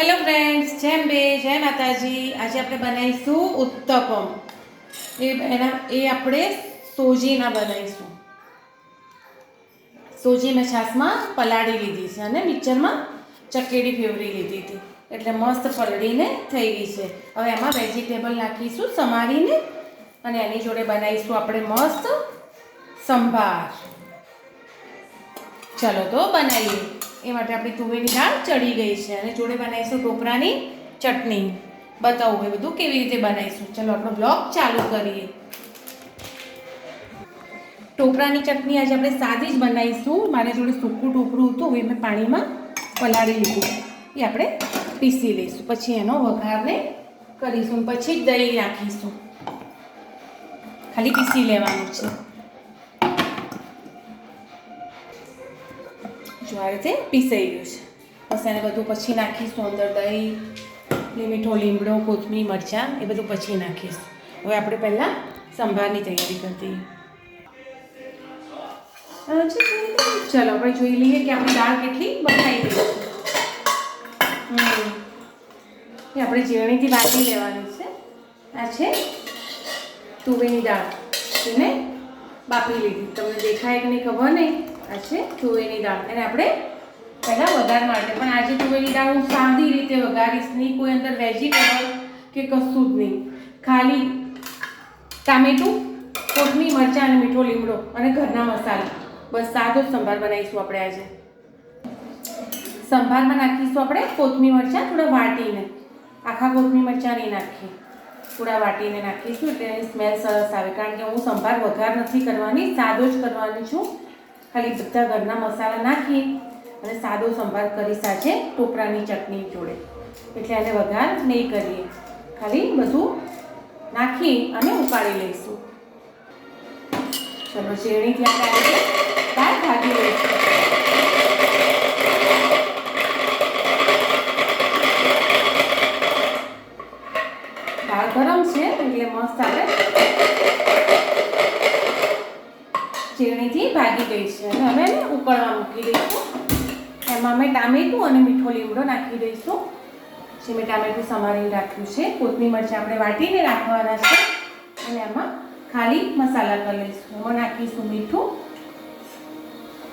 Hello friends જેમ બે જય માતાજી, આજે આપણે બનાવીશું ઉત્તપમ. એ એના, એ આપણે સોજીના બનાવીશું. સોજી મેં છાશમાં પલાળી લીધી છે અને મિક્સરમાં ચકેડી ફેવરી લીધી હતી. એટલે મસ્ત પલળીને થઈ ગઈ છે. હવે એમાં વેજીટેબલ નાખીશું સમારીને અને એની જોડે બનાવીશું આપણે મસ્ત સંભાર. ચલો તો બનાવીએ. એ માટે આપણી તુવેરની દાળ ચડી ગઈ છે અને જોડે બનાવીશું ટોપરાની ચટણી. બતાવું એ બધું કેવી રીતે બનાવીશું. ચલો, આપણો બ્લોગ ચાલુ કરીએ. ટોપરાની ચટણી આજે આપણે સાદી જ બનાવીશું. મારા જોડે સૂકું ટોપરું હતું એ મેં પાણીમાં પલાળી લીધું. એ આપણે પીસી લઈશું. પછી એનો વઘારને કરીશું પછી જ દહીં નાખીશું ખાલી પીસી લેવાનું છે. જો આ રીતે પીસાઈ ગયું છે. બસ એને બધું પછી નાખીશું અંદર દહીં મીઠો લીમડો, કોથમીર, મરચાં, એ બધું પછી નાખીશ. હવે આપણે પહેલાં સંભારની તૈયારી કરતી ચલો આપણે જોઈ લઈએ કે આપણી દાળ કેટલી બફાઈ ગઈ છે. આપણે જીરણીથી બાકી લેવાની છે. આ છે તુવેરની દાળ. એને બાફી લીધી. તમને દેખાય કે નહીં ખબર નહીં. આ છે તુવેરની દાળ. અને આપણે પહેલાં વઘાર માટે, પણ આજે તુવેરની દાળ હું સાદી રીતે વઘારીશ નહીં, કોઈ અંદર વેજીટેબલ કે કશું જ નહીં. ખાલી ટામેટું કોથમી મરચાં અને મીઠો લીમડો અને ઘરના મસાલા. બસ સાદો સંભાર બનાવીશું આપણે આજે. સંભારમાં નાખીશું આપણે કોથમી મરચાં, થોડા વાટીને. આખા કોથમી મરચાં નહીં નાખીએ. થોડા વાટીને નાખીશું એટલે એની સ્મેલ સરસ આવે. કારણ કે હું સંભાર વઘાર નથી કરવાની, સાદો જ કરવાની છું. ખાલી બધા ઘરના મસાલા નાખી અને સાદો સંભાર કરી સાથે ટોપરાની ચટણી જોડે. એટલે એને વઘાર નહીં કરીએ. ખાલી બધું નાખી અને ઉકાળી લઈશું. ચલો, શેરણી ત્યાં આ ભાગી લઈશું દાળ ગરમ છે એટલે મસ્ત આપણે ચીરણીથી ભાગી ગઈ અને હવે એને ઉકળવા મૂકી દઈશું. એમાં અમે ટામેટું અને મીઠો લીમડો નાખી દઈશું. જે મેં ટામેટું સમારીને રાખ્યું છે. કોથમી મરચાં આપણે વાટીને રાખવાના છે. અને એમાં ખાલી મસાલા કરી લઈશું. એમાં નાખીશું મીઠું.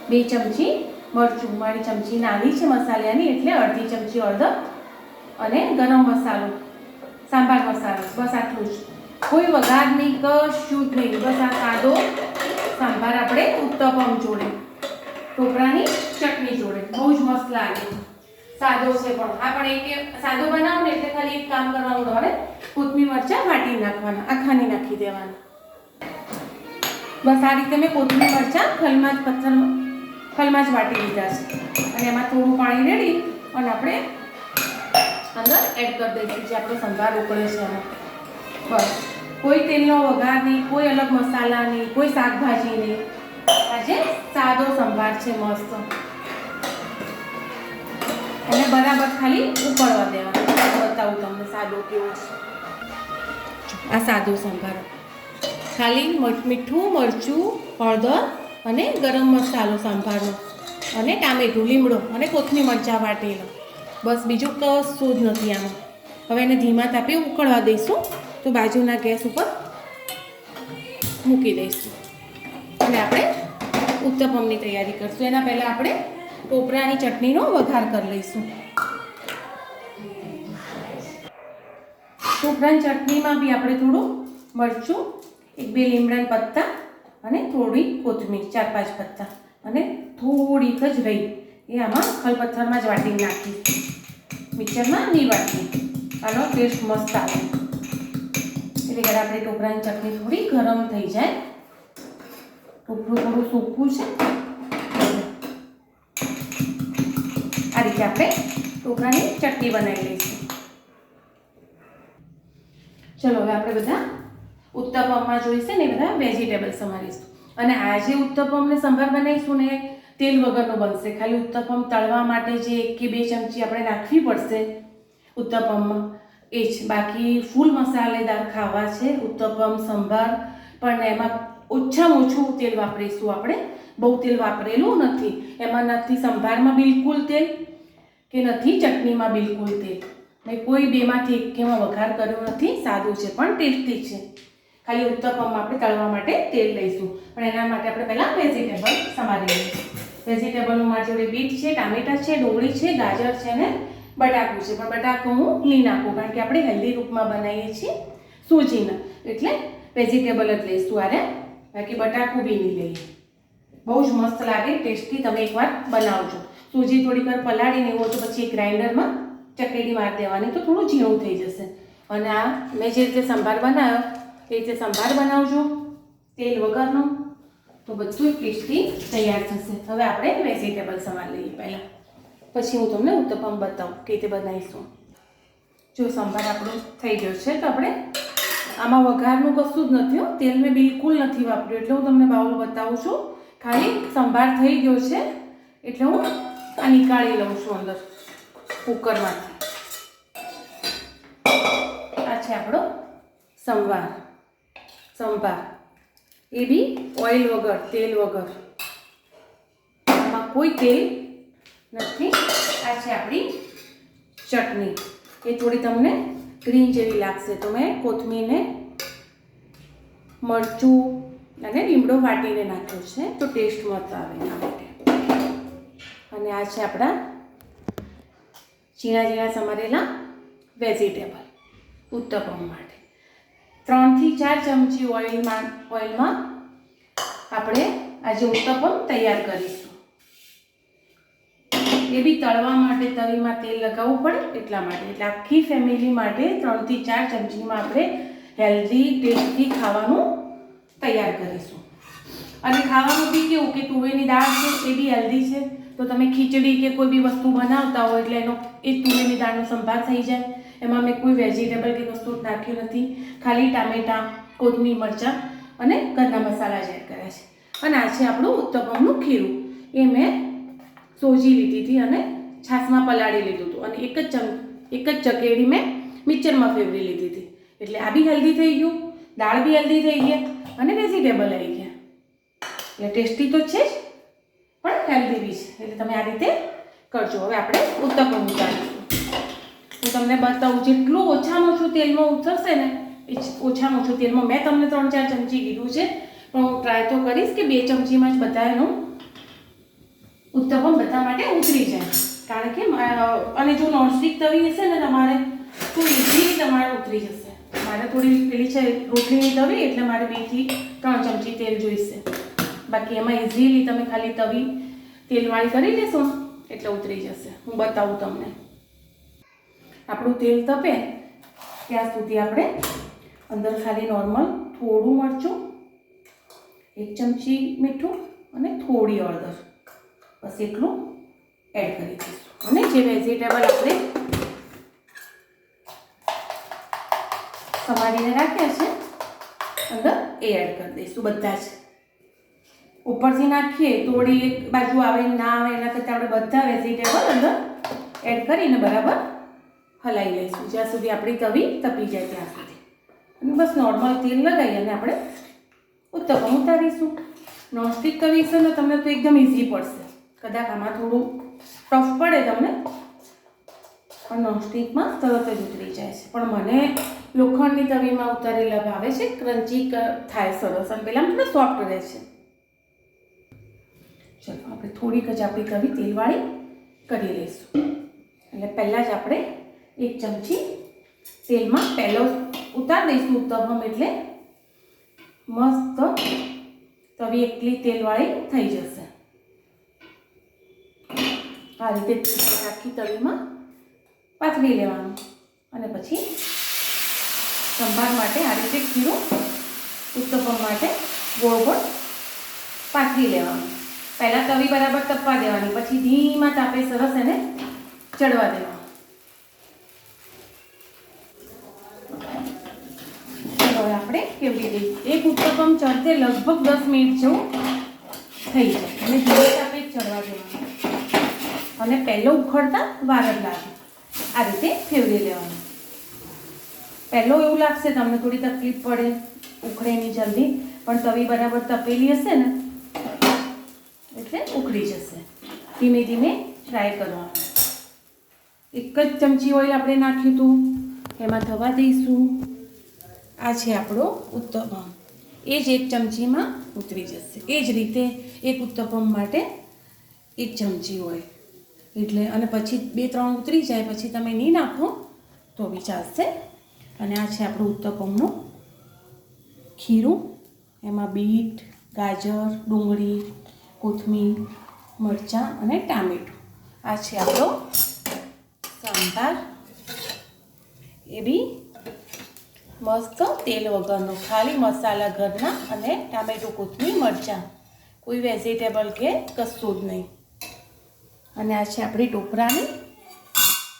બે ચમચી મરચું. મારી ચમચી નાની છે મસાલાની, એટલે અડધી ચમચી અડધ અને ગરમ મસાલો. સાંભાર મસાલો. બસ આટલું જ. કોઈ વઘાર નહીં, કશું નહીં. બસ આ સાદો સાંભાર આપણે ઉત્તપમ જોડે ટોપરાની ચટણી જોડે. બહુ જ મસ્ત લાગે. સાદો છે પણ. આ પણ એક સાદો બનાવો ને એટલે ખાલી એક કામ કરવાનું તમારે કોથમી મરચાં વાટી નાખવાના. આખાની નાખી દેવાના. બસ આ રીતે મેં કોથમી મરચાં ખલમાં જ પથ્થર ખલમાં જ વાટી લીધા છે. અને એમાં થોડું પાણી રેડી અને આપણે અંદર એડ કરી દઈશું, જે આપણો સંભાર ઉકળે છે. એમાં બસ. કોઈ તેલનો વઘાર નહીં, કોઈ અલગ મસાલા નહીં, કોઈ શાકભાજી નહીં. આજે સાદો સંભાર છે, મસ્ત. અને બરાબર ખાલી ઉકળવા દેવાનું. બતાવું તમને સાદો કેવો છે. આ સાદો સંભાર. ખાલી મીઠું, મરચું, હળદર અને ગરમ મસાલો સંભારનો. અને ટામેટું, લીમડો અને કોથમીર મરચાં વાટેલો. બસ બીજું કશું જ નથી આમાં. હવે એને ધીમા તાપે ઉકળવા દઈશું. તો બાજુના ગેસ ઉપર મૂકી દઈશું. અને આપણે ઉત્તપમની તૈયારી કરીશું. એના પહેલાં આપણે ટોપરાની ચટણીનો વઘાર કરી લઈશું. ટોપરાની ચટણીમાં બી આપણે થોડું મરચું, એક બે લીમડાના પત્તા અને થોડી કોથમીર, ચાર પાંચ પત્તા. અને થોડીક જ રહી. એ આમાં ખલપથ્થરમાં જ વાટીને નાખી મિક્સરમાં નહીં વાટી આનો ટેસ્ટ મસ્ત આવે. જ્યારે આપણે ટોપરાની ચટણી થોડી ગરમ થઈ જાય. ટોપરું થોડું સૂકું છે. આ રીતે આપણે ટોપરાની ચટણી બનાવી લઈશું. ચલો, હવે આપણે બધા ઉત્તપમમાં જોઈશે ને બધા વેજીટેબલ્સ સમારીશું. અને આજે ઉત્તપમને સંભાર બનાવીશું ને, તેલ વગરનો બનશે. ખાલી ઉત્તપમ તળવા માટે જે એક કે બે ચમચી આપણે નાખવી પડશે ઉત્તપમમાં એ જ. બાકી ફૂલ મસાલેદાર ખાવા છે, ઉત્તપમ, સંભાર, પણ એમાં ઓછામાં ઓછું તેલ વાપરીશું આપણે. બહુ તેલ વાપરેલું નથી. એમાં નથી સંભારમાં બિલકુલ તેલ કે નથી ચટણીમાં બિલકુલ તેલ. મેં કોઈ બેમાંથી એકેમાં વઘાર કર્યો નથી. સાદું છે, પણ ટેસ્ટી છે. ખાલી ઉત્તપમમાં આપણે તળવા માટે તેલ લઈશું. પણ એના માટે આપણે પહેલાં વેજીટેબલ સમારી લઈશું. વેજીટેબલનું મારી જોડે બીટ છે, ટામેટા છે, ડુંગળી છે, ગાજર છે ને બટાકું છે. પણ બટાકું હું નહીં નાખું, કારણ કે આપણે હેલ્ધી રૂપમાં બનાવીએ છીએ સૂજીના. એટલે વેજીટેબલ જ લઈશું આરે બાકી બટાકું બી નહીં લઈએ. બહુ જ મસ્ત લાગે, ટેસ્ટી તમે એકવાર બનાવજો. સૂજી થોડીક વાર પલાળીને એવો તો પછી ગ્રાઇન્ડરમાં ચકેડી મારી દેવાની, તો થોડું ઝીણું થઈ જશે. અને આ મેં જે રીતે સંભાર બનાવ્યો, એ રીતે સંભાર બનાવજો, તેલ વગરનો, તો બધું ટેસ્ટી તૈયાર થશે. હવે આપણે વેજીટેબલ સમાર લઈએ પહેલાં. પછી હું તમને ઉત્તપમ બતાવું કે રીતે બનાવીશું જો સંભાર આપણો થઈ ગયો છે તો આપણે આમાં વઘારનું કશું જ નથી તેલ મેં બિલકુલ નથી વાપર્યું, એટલે હું તમને બાઉલ બતાવું છું. ખાલી સંભાર થઈ ગયો છે, એટલે હું આ નીકાળી લઉં છું અંદર, કુકરમાંથી. આ છે આપણો સંભાર સંભાર. એ બી ઓઇલ વગર, તેલ વગર. આમાં કોઈ તેલ નથી. આ છે આપણી ચટણી. એ થોડી તમને ગ્રીન જેવી લાગશે. તો મેં કોથમીરને, મરચું અને લીમડો વાટીને નાખ્યો છે. તો ટેસ્ટ મત આવે એના માટે. અને આ છે આપણા ઝીણા ઝીણા સમારેલા વેજીટેબલ ઉત્તપમ માટે. ત્રણથી ચાર ચમચી ઓઇલમાં ઓઇલમાં આપણે આજે ઉત્તપમ તૈયાર કરીશું. એ બી તળવા માટે તવીમાં તેલ લગાવવું પડે એટલા માટે. એટલે આખી ફેમિલી માટે ત્રણથી ચાર ચમચીમાં આપણે હેલ્ધી ટેસ્ટી ખાવાનું તૈયાર કરીશું. અને ખાવાનું બી કેવું કે તુવેરની દાળ છે, એ બી હેલ્ધી છે. તો તમે ખીચડી કે કોઈ બી વસ્તુ બનાવતા હોય એટલે એનો એ તુવેરની દાળનો સંભાર થઈ જાય. એમાં મેં કોઈ વેજીટેબલ કે વસ્તુ નાખ્યું નથી. ખાલી ટામેટાં, કોથમીર, મરચાં અને ઘરના મસાલા જ એડ કર્યા છે. અને આ છે આપણું ઉત્તપમનું ખીરું. એ મેં સોજી લીધી હતી અને છાશમાં પલાળી લીધું હતું. અને એક જ ચમ, એક જ ચકેડી મેં મિક્સરમાં ફેવરી લીધી હતી. એટલે આ બી હેલ્ધી થઈ ગયું, દાળ બી હેલ્ધી થઈ ગઈ અને વેજીટેબલ આવી ગયા. એટલે ટેસ્ટી તો છે જ, પણ હેલ્ધી બી છે. એટલે તમે આ રીતે કરજો. હવે આપણે ઉત્તપમ ઉતારીશું હું તમને બતાવું, જેટલું ઓછામાં ઓછું તેલમાં ઉતરશે ને ઓછામાં ઓછું તેલમાં મેં તમને ત્રણ ચાર ચમચી કીધું છે, પણ હું ટ્રાય તો કરીશ કે બે ચમચીમાં જ બધા એનું ઉત્તપમ બધા માટે ઉતરી જાય. કારણ કે અને જો નોનસ્ટિક તવી હશે ને તમારે, તો ઇઝીલી તમારે ઉતરી જશે. મારે થોડી પેલી છે, રોટલીની તવી, એટલે મારે બેથી ત્રણ ચમચી તેલ જોઈશે. બાકી એમાં ઇઝીલી તમે ખાલી તવી, તેલવાળી કરી લેશો, એટલે ઉતરી જશે. હું બતાવું તમને. આપણું તેલ તપે, ત્યાં સુધી આપણે અંદર ખાલી નોર્મલ થોડું મરચું, એક ચમચી મીઠું અને થોડી હળદર. બસ એટલું એડ કરી દઈશું. અને જે વેજીટેબલ આપણે સમારીને રાખ્યા છે, અંદર એ એડ કરી દઈશું બધા જ. ઉપરથી નાખીએ તોડી એક બાજુ આવે, ના આવે એના કરતાં આપણે બધા વેજીટેબલ અંદર એડ કરીને બરાબર હલાવી લઈશું. જ્યાં સુધી આપણી તવી તપી જાય ત્યાં સુધી. અને બસ નોર્મલ તેલ લગાવી અને આપણે ઉત્તપમ ઉતારીશું. નોનસ્ટિક છે ને, તમને તો એકદમ ઇઝી પડશે. કદાચ આમાં થોડું ટફ પડે તમને, પણ નોનસ્ટિકમાં તરત જ ઉતરી જાય છે. પણ મને લોખંડની તવીમાં ઉતારેલા ભાવે છે, ક્રન્ચી થાય સરસ. અને પહેલાં થોડા સોફ્ટ રહે છે. ચલો, આપણે થોડીક જ આપણી તવી તેલવાળી કરી લઈશું. એટલે પહેલાં જ આપણે એક ચમચી તેલમાં પહેલો ઉતારી દઈશું ઉત્તપમ એટલે મસ્ત તવી એકલી તેલવાળી થઈ જશે. આ રીતે આખી તવીમાં પાથરી લેવાનું. અને પછી સંભાર માટે આ રીતે ખીરો ઉત્તપમ માટે ગોળ ગોળ પાથરી લેવાનું. પહેલાં તવી બરાબર તપવા દેવાની, પછી ધીમા તાપે સરસ એને ચડવા દેવાનું. હવે આપણે કેવડી દઈએ એક ઉત્તપમ ચડતે લગભગ દસ મિનિટ જેવું થઈ જાય. અને ધીમે તાપે ચડવા દેવાનું. અને પહેલો ઉખડતા વાર લાગે આ રીતે ફેવરી લેવાનું. પહેલો એવું લાગશે, તમને થોડી તકલીફ પડે, ઉખડે નહીં જલ્દી, પણ તવી બરાબર તપેલી હશે ને, એટલે ઉખડી જશે. ધીમે ધીમે ટ્રાય કરવાનું. એક જ ચમચી ઓઇલ આપણે નાખ્યું હતું, એમાં થવા દઈશું. આ છે આપણો ઉત્તપમ. એ જ એક ચમચીમાં ઉતરી જશે. એ જ રીતે એક ઉત્તપમ માટે એક ચમચી હોય એટલે અને પછી બે, ત્રણ ઉતરી જાય, પછી તમે નહીં નાખો, તો બી ચાલશે અને આ છે આપણું ઉત્તપમનું ખીરું, એમાં બીટ, ગાજર, ડુંગળી, કોથમીર, મરચાં અને ટામેટું. આ છે આપણો સાંભાર. એ બી મસ્ત તેલ વગરનો, ખાલી મસાલા ઘરના અને ટામેટું, કોથમીર, મરચાં. કોઈ વેજીટેબલ કે કશું જ નહીં. અને આ છે આપણી ટોપરાની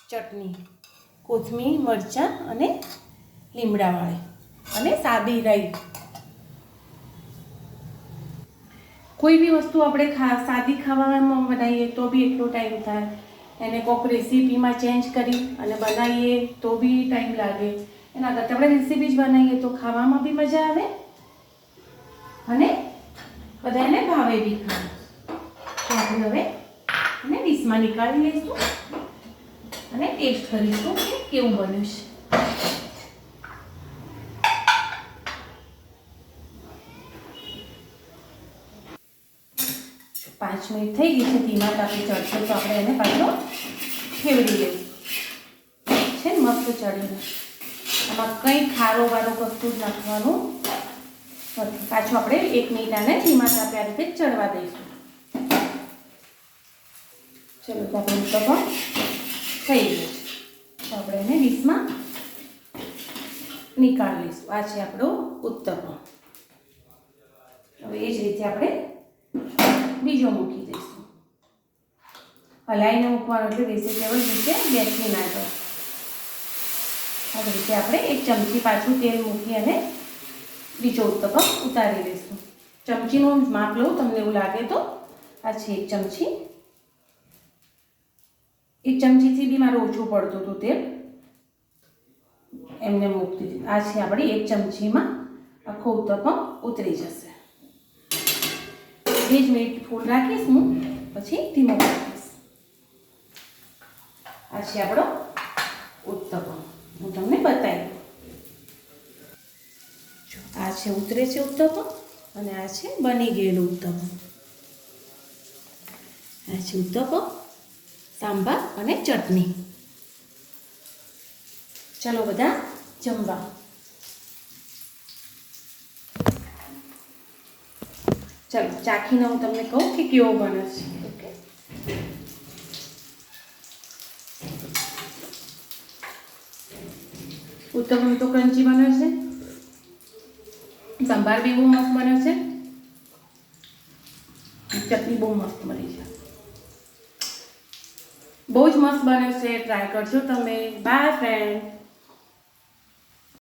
ચટણી, કોથમીર, મરચાં અને લીમડાવાળી અને સાદી રાઈ. કોઈ બી વસ્તુ આપણે ખા, સાદી ખાવામાં બનાવીએ તો બી એટલો ટાઈમ થાય. એને કોઈક રેસીપીમાં ચેન્જ કરી અને બનાવીએ તો બી ટાઈમ લાગે. એના કરતાં આપણે રેસીપી જ બનાવીએ તો ખાવામાં બી મજા આવે અને બધાને ભાવે બી ખાવા તો આપણે હવે ડીશમાં નીકાળી લઈશું અને ટેસ્ટ કરીશું કે કેવું બન્યું છે. પાંચ મિનિટ થઈ ગઈ છે, ધીમા તાપે ચડશે તો આપણે એને પાછો ફેવડી લઈશું. છે ને મસ્ત ચડીને. આમાં કંઈ ખારો વારો કશું જ નાખવાનું નથી. પાછું આપણે એક મિનિટ આને ધીમા તાપે આ રીતે ચડવા દઈશું. ચલો, તો આપણે થઈ ગયું. તો આપણે એને ડીશમાં નીકાળી લઈશું. આ છે આપણો ઉત્તપમ હવે એ જ રીતે આપણે બીજો મૂકી દઈશું. હલાઈને મૂકવાનું એટલે વેજીટેબલ રીતે બેસી ના જાય આવી રીતે આપણે એક ચમચી પાછું તેલ મૂકી અને બીજો ઉત્તપમ ઉતારી લઈશું. ચમચીનું માપ લઉં, તમને એવું લાગે તો આ છે એક ચમચી એક ચમચીથી બી મારે ઓછું પડતું હતું તેલ. એમને મૂકતી હતી. આ છે આપણી એક ચમચીમાં આખો ઉત્તપમ ઉતરી જશે. બે જ મિનિટ ફૂલ રાખીશ હું, પછી ધીમો રાખીશ. આ છે આપણો ઉત્તપમ. હું તમને બતાવી જો, આ છે ઉતરે છે ઉત્તપમ અને આ છે બની ગયેલું ઉત્તપમ. આ છે ઉત્તપમ સાંભાર અને ચટણી. ચલો બધા જમવા. ચલો ચાખીને હું તમને કહું કે કેવો બને છે. ઓકે. ઉત્તપમ તો ક્રંચી બને છે. સંભાર બી બહુ મસ્ત બને છે. ચટણી બહુ મસ્ત બની છે. બહુ જ મસ્ત બને છે. ટ્રાય કરજો તમે. By friend